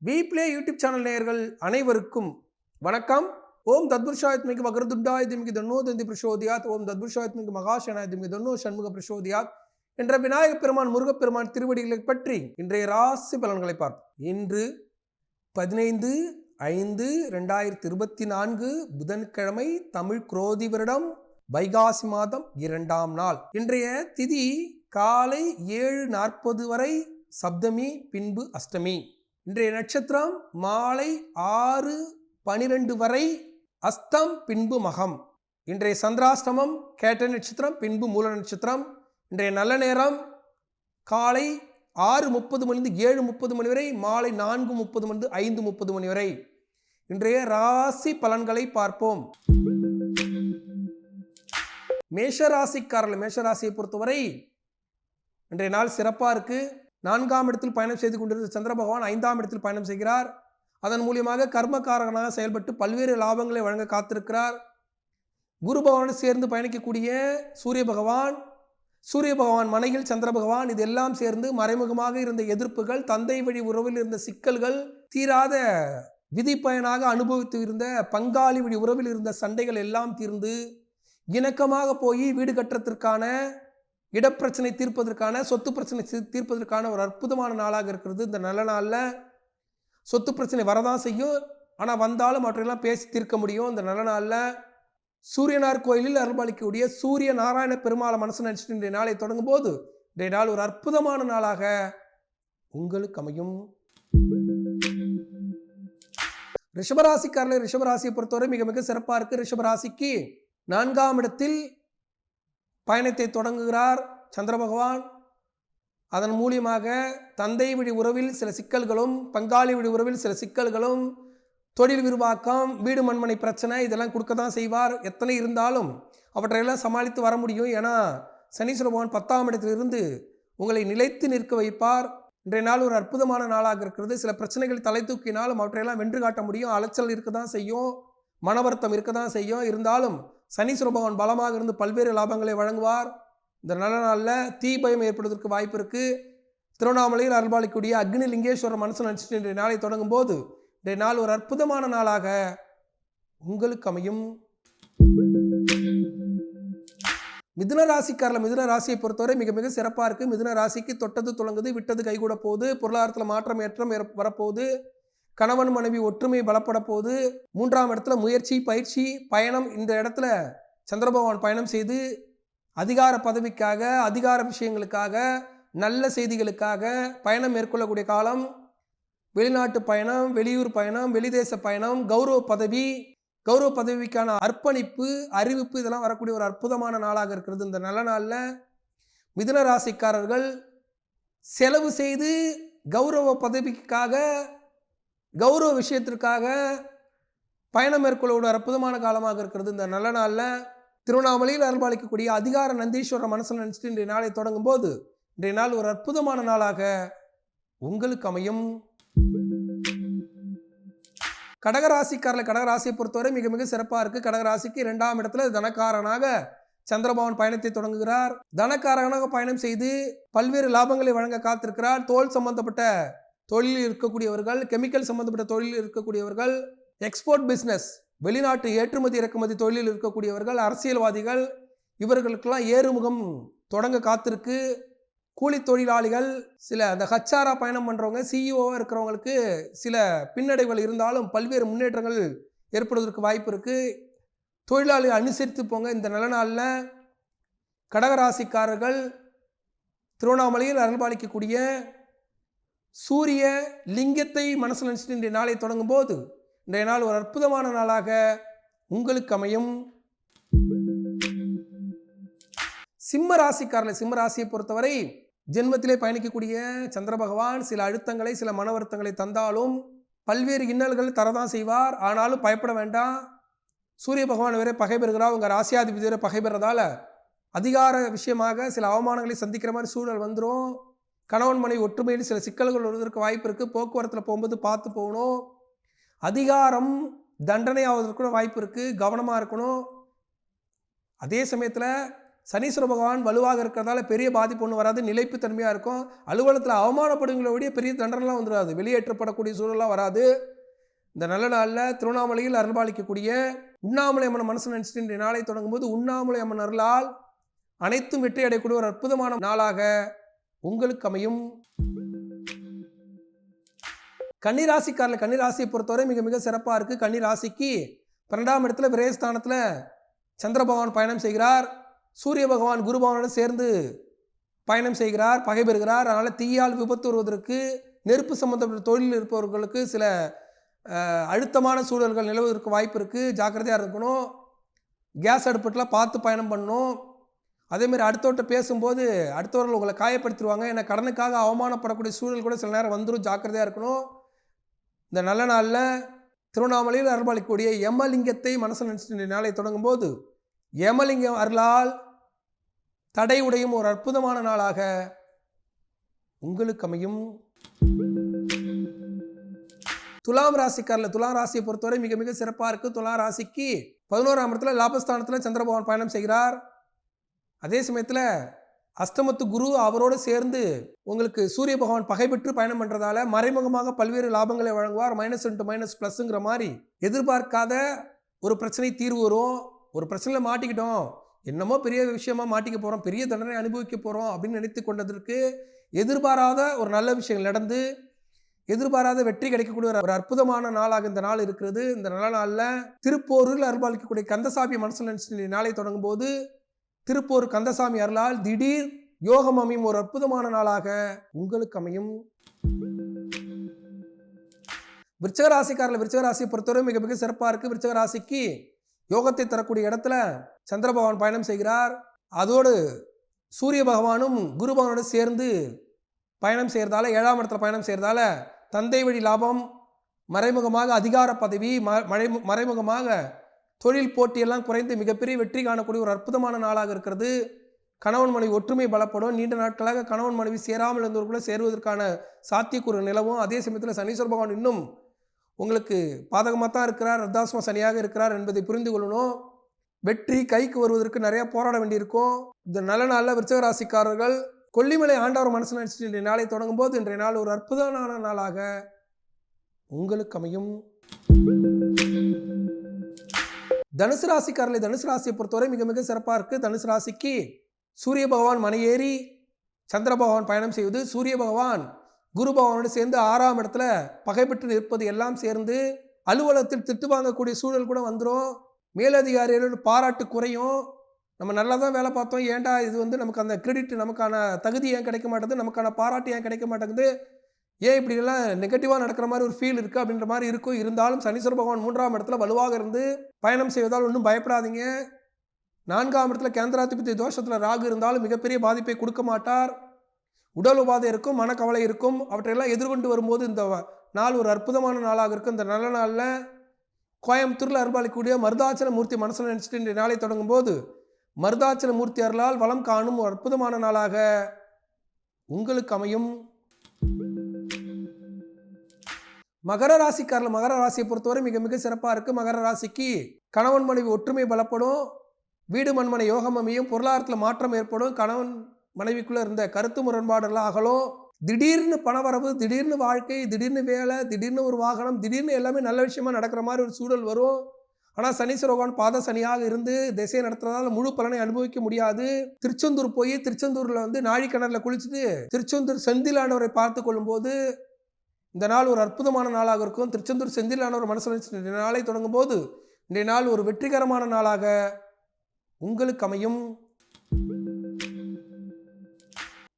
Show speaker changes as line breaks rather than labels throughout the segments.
வீப்ளே YouTube channel நேயர்கள் அனைவருக்கும் வணக்கம். ஓம் தத்புருஷாயத்மிக்கு வக்ரதுண்டாய திமிக்கு தன்னோ தந்தி பிரசோதியாத். ஓம் தத்புருஷாயத்மிக்கு மகாசனாய திமிக்கு தன்னோ சண்முக பிரசோதியாத் என்ற விநாயகப் பெருமான் முருகப்பெருமான் திருவடிகளை பற்றி இன்றைய ராசி பலன்களை பார்ப்போம். இன்று பதினைந்து ஐந்து ரெண்டாயிரத்தி இருபத்தி நான்கு புதன்கிழமை தமிழ் குரோதி வருடம் வைகாசி மாதம் இரண்டாம் நாள். இன்றைய திதி காலை ஏழு நாற்பது வரை சப்தமி பின்பு அஷ்டமி. இன்றைய நட்சத்திரம் மாலை ஆறு பனிரெண்டு வரை அஸ்தம் பின்பு மகம். இன்றைய சந்திராஷ்டமம் கேட்ட நட்சத்திரம் பின்பு மூல நட்சத்திரம். இன்றைய நல்ல நேரம் காலை ஆறு முப்பது மணிந்து ஏழு முப்பது மணி வரை மாலை நான்கு முப்பது மணிந்து ஐந்து முப்பது மணி வரை. இன்றைய ராசி பலன்களை பார்ப்போம். மேஷராசிக்காரர்கள் மேஷராசியை பொறுத்தவரை இன்றைய நாள் சிறப்பாக இருக்கு. நான்காம் இடத்தில் பயணம் செய்து கொண்டிருந்த சந்திர பகவான் ஐந்தாம் இடத்தில் பயணம் செய்கிறார். அதன் மூலியமாக கர்மக்காரகனாக செயல்பட்டு பல்வேறு லாபங்களை வழங்க காத்திருக்கிறார். குரு பகவானோடு சேர்ந்து பயணிக்கக்கூடிய சூரிய பகவான் சூரிய பகவான் மனையில் சந்திர பகவான் இதெல்லாம் சேர்ந்து மறைமுகமாக இருந்த எதிர்ப்புகள் தந்தை வழி உறவில் இருந்த சிக்கல்கள் தீராத விதிப்பயனாக அனுபவித்து இருந்த பங்காளி வழி உறவில் இருந்த சண்டைகள் எல்லாம் தீர்ந்து இணக்கமாக போய் வீடு கட்டுறதற்கான இடப்பிரச்சனை தீர்ப்பதற்கான சொத்து பிரச்சனை தீர்ப்பதற்கான ஒரு அற்புதமான நாளாக இருக்கிறது. இந்த நல்ல நாளில் சொத்து பிரச்சனை வரதான் செய்யும். ஆனால் வந்தாலும் அவற்றையெல்லாம் பேசி தீர்க்க முடியும். இந்த நல்ல நாளில் சூரியனார் கோயிலில் அருள்பாலிக்கக்கூடிய சூரிய நாராயண பெருமாளை மனசு நினச்சிட்டு இன்றைய நாளை தொடங்கும் போது இன்றைய நாள் ஒரு அற்புதமான நாளாக உங்களுக்கு அமையும். ரிஷபராசிக்காரர்கள் ரிஷபராசியை பொறுத்தவரை மிக மிக சிறப்பாக இருக்குது ரிஷபராசிக்கு நான்காம் இடத்தில் பயணத்தை தொடங்குகிறார் சந்திர பகவான். அதன் மூலியமாக தந்தை வழி உறவில் சில சிக்கல்களும் பங்காளி வழி உறவில் சில சிக்கல்களும் தொழில் விரிவாக்கம் வீடு மண்மனை பிரச்சனை இதெல்லாம் கொடுக்க தான் செய்வார். எத்தனை இருந்தாலும் அவற்றையெல்லாம் சமாளித்து வர முடியும். ஏன்னா சனீஸ்வர பகவான் பத்தாம் இடத்திலிருந்து உங்களை நிலைத்து நிற்க வைப்பார். இன்றைய நாள் ஒரு அற்புதமான நாளாக இருக்கிறது. சில பிரச்சனைகள் தலை தூக்கினாலும் அவற்றையெல்லாம் வென்று காட்ட முடியும். அலைச்சல் இருக்க தான் செய்யும். மன வருத்தம் இருக்க தான் செய்யும். இருந்தாலும் சனீஸ்வர பகவான் பலமாக இருந்து பல்வேறு லாபங்களை வழங்குவார். இந்த நல்ல நாளில் தீ பயம் ஏற்படுவதற்கு வாய்ப்பு இருக்குது திருவண்ணாமலையில் அருள்பாலிக்கூடிய அக்னி லிங்கேஸ்வரர் மனசு நினச்சிட்டு இன்றைய நாளை தொடங்கும் போது இன்றைய நாள் ஒரு அற்புதமான நாளாக உங்களுக்கு அமையும். மிதுன ராசிக்காரில் மிதுன ராசியை பொறுத்தவரை மிக மிக சிறப்பாக இருக்குது மிதுன ராசிக்கு தொட்டது துளங்குது விட்டது கைகூட போகுது. பொருளாதாரத்தில் மாற்றம் ஏற்றம் வரப்போகுது. கணவன் மனைவி ஒற்றுமை பலப்பட போது மூன்றாம் இடத்துல முயற்சி பயிற்சி பயணம் இந்த இடத்துல சந்திரபகவான் பயணம் செய்து அதிகார பதவிக்காக அதிகார விஷயங்களுக்காக நல்ல செய்திகளுக்காக பயணம் மேற்கொள்ளக்கூடிய காலம். வெளிநாட்டு பயணம் வெளியூர் பயணம் வெளிதேச பயணம் கௌரவ பதவி கௌரவ பதவிக்கான அர்ப்பணிப்பு அறிவிப்பு இதெல்லாம் வரக்கூடிய ஒரு அற்புதமான நாளாக இருக்கிறது இந்த நல்ல நாளில். மிதுன ராசிக்காரர்கள் செலவு செய்து கௌரவ பதவிக்காக கௌரவ விஷயத்திற்காக பயணம் மேற்கொள்ள ஒரு அற்புதமான காலமாக இருக்கிறது. இந்த நல்ல நாளில் திருவண்ணாமலையில் அருள்பாலிக்கக்கூடிய அதிகார நந்தீஸ்வரர் மனசில் நினச்சிட்டு இன்றைய நாளை தொடங்கும் போது இன்றைய நாள் ஒரு அற்புதமான நாளாக உங்களுக்கு அமையும். கடகராசிக்காரில் கடகராசியை பொறுத்தவரை மிக மிக சிறப்பாக இருக்குது கடகராசிக்கு இரண்டாம் இடத்துல தனக்காரனாக சந்திரபவன் பயணத்தை தொடங்குகிறார். தனக்காரனாக பயணம் செய்து பல்வேறு லாபங்களை வழங்க காத்திருக்கிறார். தோல் சம்பந்தப்பட்ட தொழிலில் இருக்கக்கூடியவர்கள் கெமிக்கல் சம்பந்தப்பட்ட தொழிலில் இருக்கக்கூடியவர்கள் எக்ஸ்போர்ட் பிஸ்னஸ் வெளிநாட்டு ஏற்றுமதி இறக்குமதி தொழிலில் இருக்கக்கூடியவர்கள் அரசியல்வாதிகள் இவர்களுக்கெல்லாம் ஏறுமுகம் தொடங்க காத்திருக்கு. கூலி தொழிலாளிகள் சில அந்த ஹச்சாரா பயணம் பண்ணுறவங்க சிஇஓவாக இருக்கிறவங்களுக்கு சில பின்னடைவுகள் இருந்தாலும் பல்வேறு முன்னேற்றங்கள் ஏற்படுவதற்கு வாய்ப்பு இருக்குது தொழிலாளி அனுசரித்து போங்க இந்த நல்ல நாளில். கடகராசிக்காரர்கள் திருவண்ணாமலையில் அருள்பாலிக்கக்கூடிய சூரிய லிங்கத்தை மனசில் நினச்சிட்டு இன்றைய நாளை தொடங்கும் போது இன்றைய நாள் ஒரு அற்புதமான நாளாக உங்களுக்கு அமையும். சிம்ம ராசிக்காரில் சிம்ம ராசியை பொறுத்தவரை ஜென்மத்திலே பயணிக்கக்கூடிய சந்திர பகவான் சில அழுத்தங்களை சில மன வருத்தங்களை தந்தாலும் பல்வேறு இன்னல்கள் தரதான் செய்வார். ஆனாலும் பயப்பட வேண்டாம். சூரிய பகவான் வேற பகை பெறுகிறார். உங்கள் ராசியாதிபதி வேற பகை பெறதால அதிகார விஷயமாக சில அவமானங்களை சந்திக்கிற மாதிரி சூழல் வந்துடும் கணவன் மனைவி ஒற்றுமையில் சில சிக்கல்கள் வருவதற்கு வாய்ப்பு இருக்குது போக்குவரத்தில் போகும்போது பார்த்து போகணும். அதிகாரம் தண்டனை ஆவதற்கு கூட வாய்ப்பு இருக்குது கவனமாக இருக்கணும். அதே சமயத்தில் சனீஸ்வர பகவான் வலுவாக இருக்கிறதால பெரிய பாதிப்பு ஒன்றும் வராது. நிலைப்புத்தன்மையாக இருக்கும். அலுவலகத்தில் அவமானப்படுங்களை விட பெரிய தண்டனைலாம் வந்துடாது வெளியேற்றப்படக்கூடிய சூழலாம் வராது. இந்த நல்ல நாளில் திருவண்ணாமலையில் அருள்பாலிக்கக்கூடிய உண்ணாமலை அம்மன் மனசு நினச்சிட்டு இன்றைய நாளை தொடங்கும்போது உண்ணாமலை அம்மன் அருளால் அனைத்தும் வெற்றி அடையக்கூடிய ஒரு அற்புதமான நாளாக உங்களுக்கு அமையும். கன்னிராசிக்காரில் கன்னிராசியை பொறுத்தவரை மிக மிக சிறப்பாக இருக்குது கன்னிராசிக்கு பன்னெண்டாம் இடத்துல விரயஸ்தானத்தில் சந்திர பகவான் பயணம் செய்கிறார். சூரிய பகவான் குரு பகவானோடு சேர்ந்து பயணம் செய்கிறார் பகை பெறுகிறார். அதனால் தீயால் விபத்து வருவதற்கு நெருப்பு சம்பந்தப்பட்ட தொழில் இருப்பவர்களுக்கு சில அழுத்தமான சூழல்கள் நிலவுவதற்கு வாய்ப்பு இருக்குது ஜாக்கிரதையாக இருக்கணும். கேஸ் அடுப்பட்டெலாம் பார்த்து பயணம் பண்ணணும். அதேமாதிரி அடுத்தவர்கிட்ட பேசும்போது அடுத்தவர்கள் உங்களை காயப்படுத்திடுவாங்க. ஏன்னா கடனுக்காக அவமானப்படக்கூடிய சூழல் கூட சில நேரம் வந்துடும் ஜாக்கிரதையாக இருக்கணும். இந்த நல்ல நாளில் திருவண்ணாமலையில் அருள்பாலிக்கக்கூடிய யமலிங்கத்தை மனசில் நினச்சிட்டு நாளை தொடங்கும் போது யமலிங்கம் அருளால் தடை உடையும் ஒரு அற்புதமான நாளாக உங்களுக்கு அமையும். துலாம் ராசிக்காரில் துலாம் ராசியை பொறுத்தவரை மிக மிக சிறப்பாக இருக்குது துலாம் ராசிக்கு பதினோராம் இடத்துல லாபஸ்தானத்தில் சந்திர பகவான் பயணம் செய்கிறார். அதே சமயத்தில் அஸ்தமத்து குரு அவரோடு சேர்ந்து உங்களுக்கு சூரிய பகவான் பகை பெற்று பயணம் பண்ணுறதால மறைமுகமாக பல்வேறு லாபங்களை வழங்குவார். மைனஸ் இன்ட்டு மைனஸ் ப்ளஸ்ஸுங்கிற மாதிரி எதிர்பார்க்காத ஒரு பிரச்சனை தீர்வு வரும். ஒரு பிரச்சனையில் மாட்டிக்கிட்டோம். என்னமோ பெரிய விஷயமா மாட்டிக்க போகிறோம் பெரிய தண்டனை அனுபவிக்க போகிறோம் அப்படின்னு நினைத்து கொண்டதற்கு எதிர்பாராத ஒரு நல்ல விஷயங்கள் நடந்து எதிர்பாராத வெற்றி கிடைக்கக்கூடிய ஒரு அற்புதமான நாளாக இந்த நாள் இருக்கிறது. இந்த நல்ல நாளில் திருப்போரூரில் அருள்பாலிக்கக்கூடிய கந்தசாமி மனசில் நினைச்சு நாளை தொடங்கும் போது திருப்பூர் கந்தசாமி அருளால் திடீர் யோகம் அமையும் ஒரு அற்புதமான நாளாக உங்களுக்கு அமையும். விருச்சக ராசிக்காரில் பொறுத்தவரை மிக மிக சிறப்பாக இருக்குது விருச்சகராசிக்கு யோகத்தை தரக்கூடிய இடத்துல சந்திர பகவான் பயணம் செய்கிறார். அதோடு சூரிய பகவானும் குரு பகவானோடு சேர்ந்து பயணம் செய்கிறதால ஏழாம் இடத்துல பயணம் செய்கிறதால தந்தை வழி லாபம் மறைமுகமாக அதிகார பதவி ம மறைமுகமாக தொழில் போட்டியெல்லாம் குறைந்து மிகப்பெரிய வெற்றி காணக்கூடிய ஒரு அற்புதமான நாளாக இருக்கிறது. கணவன் மனைவி ஒற்றுமை பலப்படும். நீண்ட நாட்களாக கணவன் மனைவி சேராமல் இருந்தவர்களும் சேருவதற்கான சாத்தியக்கூறு நிலவும். அதே சமயத்தில் சனீஸ்வர பகவான் இன்னும் உங்களுக்கு பாதகமாக தான் இருக்கிறார். ரத்தாசம சனியாக இருக்கிறார் என்பதை புரிந்து கொள்ளணும். வெற்றி கைக்கு வருவதற்கு நிறையா போராட வேண்டியிருக்கும். இந்த நல்ல நாளில் விருச்சகராசிக்காரர்கள் கொல்லிமலை ஆண்டவர் மனசு நினைச்சிட்டு இன்றைய நாளை தொடங்கும் போது இன்றைய நாள் ஒரு அற்புதமான நாளாக உங்களுக்கு அமையும். தனுசு ராசிக்காரர்களை தனுசு ராசியை பொறுத்தவரை மிக மிக சிறப்பாக இருக்குது தனுசு ராசிக்கு சூரிய பகவான் மனையேறி சந்திர பகவான் பயணம் செய்வது சூரிய பகவான் குரு பகவானோடு சேர்ந்து ஆறாம் இடத்துல பகைப்பட்டு நிற்பது எல்லாம் சேர்ந்து அலுவலகத்தில் திட்டு வாங்கக்கூடிய சூழல் கூட வந்துடும் மேலதிகாரிகளோட பாராட்டு குறையும். நம்ம நல்லா தான் வேலை பார்த்தோம். ஏன்டா இது வந்து நமக்கு அந்த கிரெடிட் நமக்கான தகுதி ஏன் கிடைக்க மாட்டேங்குது? நமக்கான பாராட்டு ஏன் கிடைக்க மாட்டேங்குது? ஏன் இப்படிலாம் நெகட்டிவாக நடக்கிற மாதிரி ஒரு ஃபீல் இருக்குது அப்படின்ற மாதிரி இருக்கும். இருந்தாலும் சனீஸ்வர பகவான் மூன்றாம் இடத்துல வலுவாக இருந்து பயணம் செய்வதால் ஒன்றும் பயப்படாதீங்க. நான்காம் இடத்துல கேந்திராதிபதி தோஷத்தில் ராகு இருந்தாலும் மிகப்பெரிய பாதிப்பை கொடுக்க மாட்டார். உடல் உபாதை இருக்கும் மனக்கவலை இருக்கும். அவற்றையெல்லாம் எதிர்கொண்டு வரும்போது இந்த நாள் ஒரு அற்புதமான நாளாக இருக்கும். இந்த நல்ல நாளில் கோயம்புத்தூரில் அருள்பாலிக்கக்கூடிய மருதாச்சல மூர்த்தி மனசில் நினச்சிட்டு இன்றைய நாளை தொடங்கும் போது மருதாச்சல மூர்த்தி அருளால் வளம் காணும் ஒரு அற்புதமான நாளாக உங்களுக்கு அமையும். மகர ராசிக்காரில் மகர ராசியை பொறுத்தவரை மிக மிக சிறப்பாக இருக்குது மகர ராசிக்கு கணவன் மனைவி ஒற்றுமை பலப்படும். வீடு மண்மனை யோகம் அமையும். பொருளாதாரத்தில் மாற்றம் ஏற்படும். கணவன் மனைவிக்குள்ளே இருந்த கருத்து முரண்பாடெல்லாம் அகலும். திடீர்னு பணவரவு திடீர்னு வாழ்க்கை திடீர்னு வேலை திடீர்னு ஒரு வாகனம் திடீர்னு எல்லாமே நல்ல விஷயமா நடக்கிற மாதிரி ஒரு சூழல் வரும். ஆனால் சனீஸ்வர பகவான் பாத சனியாக இருந்து திசையை நடத்துறதால முழு பலனை அனுபவிக்க முடியாது. திருச்செந்தூர் போய் திருச்செந்தூரில் வந்து நாழிக்கிணறுல குளிச்சுட்டு திருச்செந்தூர் செந்திலானவரை பார்த்து கொள்ளும்போது இந்த நாள் ஒரு அற்புதமான நாளாக இருக்கும். திருச்செந்தூர் செந்திலான ஒரு மனசு இந்த நாளை தொடங்கும் போது இன்றைய நாள் ஒரு வெற்றிகரமான நாளாக உங்களுக்கு அமையும்.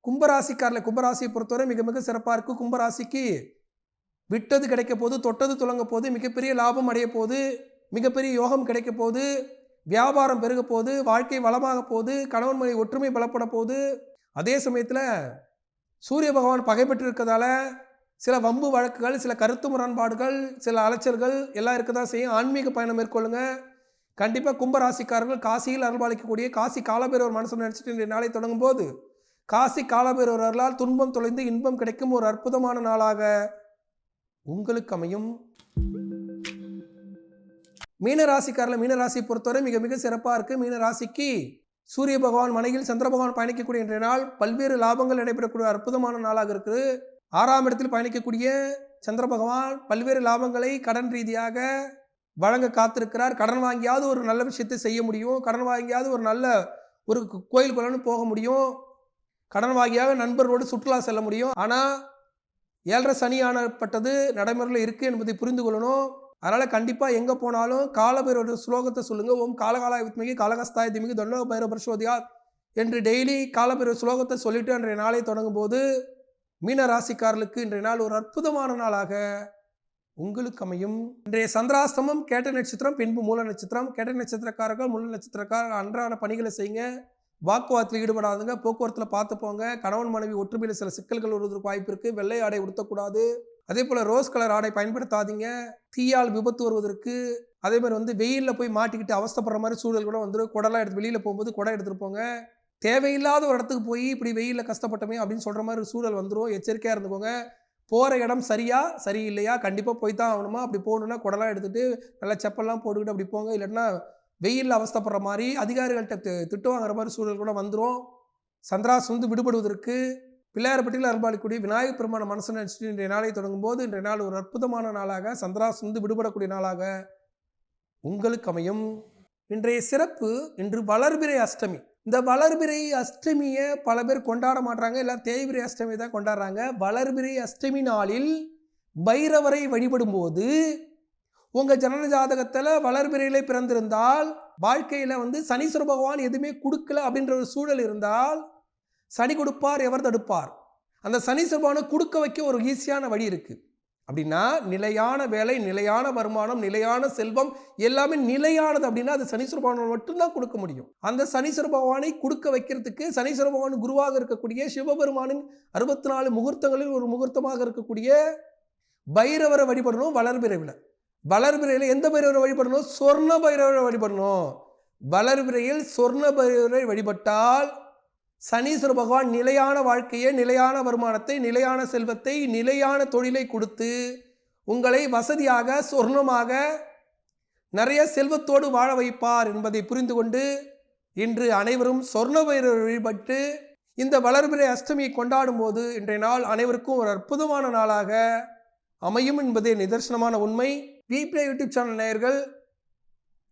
கும்பராசிக்காரில் கும்பராசியை பொறுத்தவரை மிக மிக சிறப்பாக இருக்கும் கும்பராசிக்கு விட்டது கிடைக்க போது தொட்டது துளங்க போது மிகப்பெரிய லாபம் அடைய போது மிகப்பெரிய யோகம் கிடைக்க போது வியாபாரம் பெருக போது வாழ்க்கை வளமாக போகுது கணவன் மனைவி ஒற்றுமை பலப்பட போது அதே சமயத்தில் சூரிய பகவான் பகைப்பட்டு இருக்கிறதால சில வம்பு வழக்குகள் சில கருத்து முரண்பாடுகள் சில அலைச்சல்கள் எல்லாம் இருக்க தான் செய்யும். ஆன்மீக பயணம் மேற்கொள்ளுங்க. கண்டிப்பாக கும்பராசிக்காரர்கள் காசியில் அருள்பாலிக்கக்கூடிய காசி காலபேரவர் மனசு நினச்சிட்டு நாளை தொடங்கும் போது காசி காலபேரவர்களால் அருளால் துன்பம் தொலைந்து இன்பம் கிடைக்கும் ஒரு அற்புதமான நாளாக உங்களுக்கு அமையும். மீனராசிக்காரில் மீனராசியை பொறுத்தவரை மிக மிக சிறப்பாக இருக்குது மீனராசிக்கு சூரிய பகவான் மனையில் சந்திர பகவான் பயணிக்கக்கூடிய இன்றைய நாள் பல்வேறு லாபங்கள் நடைபெறக்கூடிய அற்புதமான நாளாக இருக்குது. ஆறாம் இடத்தில் பயணிக்கக்கூடிய சந்திர பகவான் பல்வேறு லாபங்களை கடன் ரீதியாக வழங்க காத்திருக்கிறார். கடன் வாங்கியாவது ஒரு நல்ல விஷயத்தை செய்ய முடியும். கடன் வாங்கியாவது ஒரு நல்ல ஒரு கோயில் குலன்னு போக முடியும். கடன் வாங்கியாக நண்பர்களோடு சுற்றுலா செல்ல முடியும். ஆனால் ஏழரை சனியானப்பட்டது நடைமுறையில் இருக்குது என்பதை புரிந்து கொள்ளணும். அதனால் கண்டிப்பாக எங்கே போனாலும் காலபைரவரோட ஸ்லோகத்தை சொல்லுங்கள் ஓம் காலகாலாய வித்மிகி காலகஸ்தாய திமிகி தொண்டோ பைரவ பரிசோதியார் என்று டெய்லி காலபைரவ ஸ்லோகத்தை சொல்லிவிட்டு அன்றைய நாளை தொடங்கும் போது மீன ராசிக்காரர்களுக்கு இன்றைய நாள் ஒரு அற்புதமான நாளாக உங்களுக்கு அமையும். இன்றைய சந்திராஸ்தமம் கேட்ட நட்சத்திரம் பின்பு மூல நட்சத்திரம். கேட்ட நட்சத்திரக்காரர்கள் மூல நட்சத்திரக்காரர்கள் அன்றாட பணிகளை செய்யுங்க. வாக்குவாதத்தில் ஈடுபடாதுங்க. போக்குவரத்தில் பார்த்து போங்க. கணவன் மனைவி ஒற்றுமையில் சில சிக்கல்கள் வருவதற்கு வாய்ப்பு இருக்குது வெள்ளை ஆடை உடுத்தக்கூடாது. அதே போல் ரோஸ் கலர் ஆடை பயன்படுத்தாதீங்க. தீயால் விபத்து வருவதற்கு. அதே மாதிரி வந்து வெயிலில் போய் மாட்டிக்கிட்டு அவஸ்தைப்படுற மாதிரி சூழல் கூட வந்துடும் குடலாம் எடுத்து வெளியில் போகும்போது குடம் எடுத்துகிட்டு போங்க. தேவையில்லாத ஒரு இடத்துக்கு போய் இப்படி வெயிலில் கஷ்டப்பட்டோமே அப்படின்னு சொல்கிற மாதிரி சூழல் வந்துடும் எச்சரிக்கையாக இருந்துக்கோங்க. போகிற இடம் சரியா? சரியில்லையா? கண்டிப்பாக போய் தான் ஆகணுமா? அப்படி போகணுன்னா குடலாம் எடுத்துகிட்டு நல்லா செப்பல்லாம் போட்டுக்கிட்டு அப்படி போங்க. இல்லைன்னா வெயிலில் அவஸ்தைப்படுற மாதிரி அதிகாரிகள்கிட்ட திட்டம் திட்டு வாங்குற மாதிரி சூழல் கூட வந்துடும் சந்திராஸ் வந்து விடுபடுவதற்கு பிள்ளையார்பட்டியில் அருள்பாலிக்கூடிய விநாயகப் பெருமான மனசு நினச்சிட்டு இன்றைய நாளை தொடங்கும் போது இன்றைய நாள் ஒரு அற்புதமான நாளாக சந்திராஸ் வந்து விடுபடக்கூடிய நாளாக உங்களுக்கு அமையும். இன்றைய சிறப்பு இன்று வளர்பிறை அஷ்டமி. இந்த வளர்பிறை அஷ்டமியை பல பேர் கொண்டாட மாட்டாங்க எல்லாம் தேய்பிறை அஷ்டமி தான் கொண்டாடுறாங்க. வளர்பிறை அஷ்டமி நாளில் பைரவரை வழிபடும் போது உங்கள் ஜனன ஜாதகத்தில் வளர்பிறையில் பிறந்திருந்தால் வாழ்க்கையில் வந்து சனீஸ்வர பகவான் எதுவுமே கொடுக்கல அப்படின்ற ஒரு சூழல் இருந்தால் சனி கொடுப்பார் எவர் தடுப்பார்? அந்த சனீஸ்வர பகவானை கொடுக்க வைக்க ஒரு ஈஸியான வழி இருக்குது அப்படின்னா நிலையான வேலை நிலையான வருமானம் நிலையான செல்வம் எல்லாமே நிலையானது அப்படின்னா அது சனீஸ்வர பகவான் மட்டும்தான் கொடுக்க முடியும். அந்த சனீஸ்வர பகவானை கொடுக்க வைக்கிறதுக்கு சனீஸ்வர பகவான் குருவாக இருக்கக்கூடிய சிவபெருமானின் அறுபத்தி நாலு முகூர்த்தங்களில் ஒரு முகூர்த்தமாக இருக்கக்கூடிய பைரவரை வழிபடணும் வளர்பிறைவில் வளர்பிறையில் எந்த பைரவரை வழிபடணும்? சொர்ண பைரவரை வழிபடணும். வளர்பிறையில் சொர்ண பைரவரை வழிபட்டால் சனீஸ்வர பகவான் நிலையான வாழ்க்கையை நிலையான வருமானத்தை நிலையான செல்வத்தை நிலையான தொழிலை கொடுத்து உங்களை வசதியாக சொர்ணமாக நிறைய செல்வத்தோடு வாழ வைப்பார் என்பதை புரிந்து கொண்டு இன்று அனைவரும் சொர்ண பைரவர் வழிபட்டு இந்த வளர்பிறை அஷ்டமியை கொண்டாடும் போது இன்றைய நாள் அனைவருக்கும் ஒரு அற்புதமான நாளாக அமையும் என்பதே நிதர்சனமான உண்மை. வீப்ளே யூடியூப் சேனல் நேயர்கள்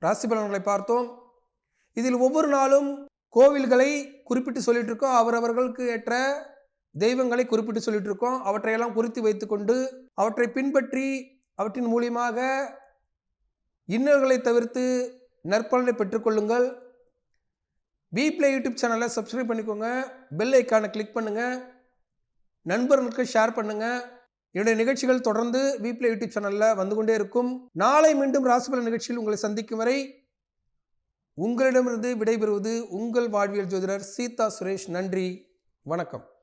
ராசி பலன்களை பார்த்தோம். இதில் ஒவ்வொரு நாளும் கோவில்களை குறிப்பிட்டு சொல்லிட்டு இருக்கோம் அவரவர்களுக்கு ஏற்ற தெய்வங்களை குறிப்பிட்டு சொல்லிட்டு இருக்கோம் அவற்றையெல்லாம் குறித்து வைத்துக்கொண்டு அவற்றை பின்பற்றி அவற்றின் மூலியமாக இன்னல்களை தவிர்த்து நற்பலனை பெற்றுக்கொள்ளுங்கள். பிப்ளே யூடியூப் சேனலை சப்ஸ்கிரைப் பண்ணிக்கோங்க. பெல் ஐக்கானை கிளிக் பண்ணுங்கள் நண்பர்களுக்கு ஷேர் பண்ணுங்கள் என்னுடைய நிகழ்ச்சிகள் தொடர்ந்து வீப்ளே யூடியூப் சேனலில் வந்து கொண்டே இருக்கும். நாளை மீண்டும் ராசிபல நிகழ்ச்சியில் உங்களை சந்திக்கும் வரை உங்களிடமிருந்து விடைபெறுவது உங்கள் வாழ்வியல் ஜோதிடர் சீதா சுரேஷ். நன்றி. வணக்கம்.